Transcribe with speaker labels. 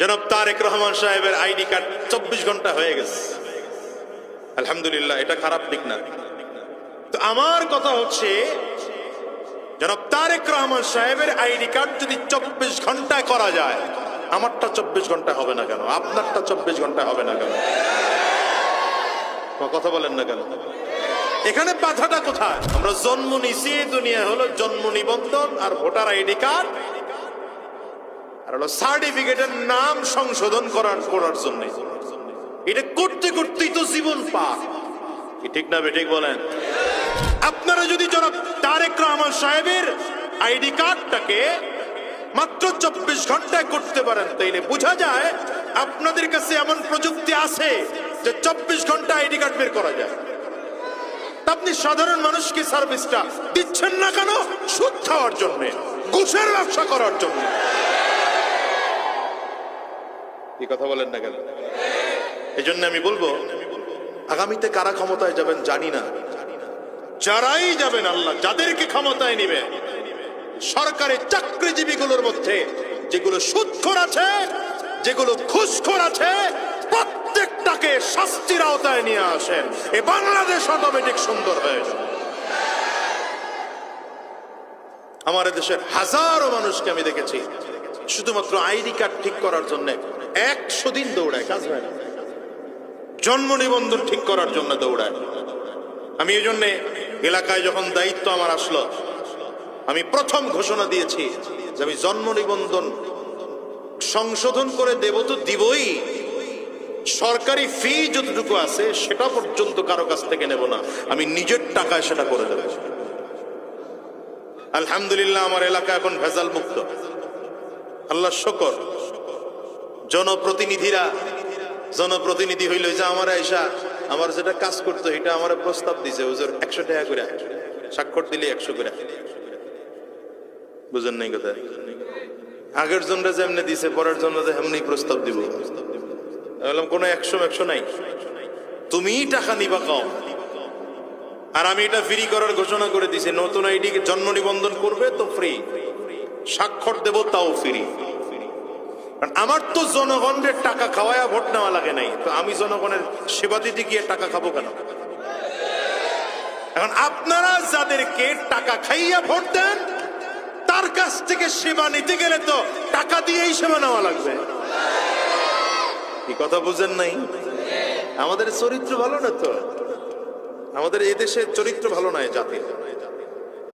Speaker 1: জনাব তারেক রহমান সাহেবের ID card চব্বিশ ঘণ্টা হয়ে গেছে। আলহামদুলিল্লাহ, এটা খারাপ দিক না। তো আমার কথা হচ্ছে, জনাব তারেক রহমান সাহেবের আইডি কার্ড যদি চব্বিশ ঘন্টায় করা যায়, আমারটা চব্বিশ ঘণ্টা হবে না কেন? আপনারটা চব্বিশ ঘণ্টা হবে না কেন? কথা বলেন না কেন? এখানে বাধাটা কোথায়? আমরা জন্ম নিছি, দুনিয়া হলো জন্ম নিবন্ধন আর ভোটার আইডি কার্ড। আর হলো সার্টিফিকেটের নাম সংশোধন করার করার জন্য। এটা করতে করতেই তো জীবন পার। ঠিক না বেঠিক বলেন? আপনারা যদি জনাব তারেক রহমান সাহেবের আইডি কার্ডটাকে মাত্র চব্বিশ ঘন্টায় করতে পারেন, তাইলে বোঝা যায় আপনাদের কাছে এমন প্রযুক্তি আছে যে চব্বিশ ঘণ্টা আইডি কার্ড বের করা যায়। আপনি সাধারণ মানুষকে সার্ভিসটা দিচ্ছেন না কেন? সুদ খাওয়ার জন্য, ঘুষের ব্যবসা করার জন্য। কি কথা বলেন না কেন? এই জন্য আমি বলব, আগামীতে কারা ক্ষমতায় যাবেন জানি না। যারাই যাবেন আল্লাহ যাদেরকে ক্ষমতায় নিবে, সরকারি চাকরিজীবীগুলোর মধ্যে যেগুলো সুদখোর আছে, যেগুলো ঘুষখোর আছে, প্রত্যেকটাকে শাস্তির আওতায় নিয়ে আসেন। এ বাংলাদেশ অটোমেটিক সুন্দর হয়ে আমার দেশের হাজারো মানুষকে আমি দেখেছি। শুধুমাত্র আইডি কার্ড ঠিক করার জন্য একশো দিন দৌড়ায়, কাজ হয় না। জন্ম নিবন্ধন ঠিক করার জন্য দৌড়ায়। আমি এই জন্যে এলাকায় যখন দায়িত্ব আমার আসলো, আমি প্রথম ঘোষণা দিয়েছি যে আমি জন্ম নিবন্ধন সংশোধন করে দেব তো দিবই। সরকারি ফি যতটুকু আছে, সেটা পর্যন্ত কারও কাছ থেকে নেব না। আমি নিজের টাকায় সেটা করে দেব। আলহামদুলিল্লাহ, আমার এলাকা এখন ভেজাল মুক্ত। আল্লাহ শকর। জনপ্রতিনিধিরা, জনপ্রতিনিধি হইল যে আমার আয়সা আমার যেটা কাজ করতো, এটা আমার প্রস্তাব দিছে, হুজুর, একশো টাকা করে। স্বাক্ষর দিলে একশো করে। বুঝেন নাই কথা? আগের জনরা যেমনি দিছে, পরের জন্য যে এমনি প্রস্তাব দিব। কোনো একশো একশো নাই। তুমি টাকা নিবা কম আর আমি এটা ফ্রি করার ঘোষণা করে দিছি, নতুন আইডি জন্ম নিবন্ধন করবে তো ফ্রি স্বাক্ষর দেব তাও ফিরি। আমার তো জনগণের টাকা খাওয়ায়া ভোট নেওয়া লাগে নাই। তো আমি জনগণের সেবা দিতে গিয়ে টাকা খাব কেন? এখন আপনারা যাদেরকে টাকা খাইয়া ভোট দেন, তার কাছ থেকে সেবা নিতে গেলে তো টাকা দিয়েই সেবা নেওয়া লাগবে। কি কথা বুঝেন নাই? আমাদের চরিত্র ভালো না তো? আমাদের এদেশের চরিত্র ভালো নয় জাতির।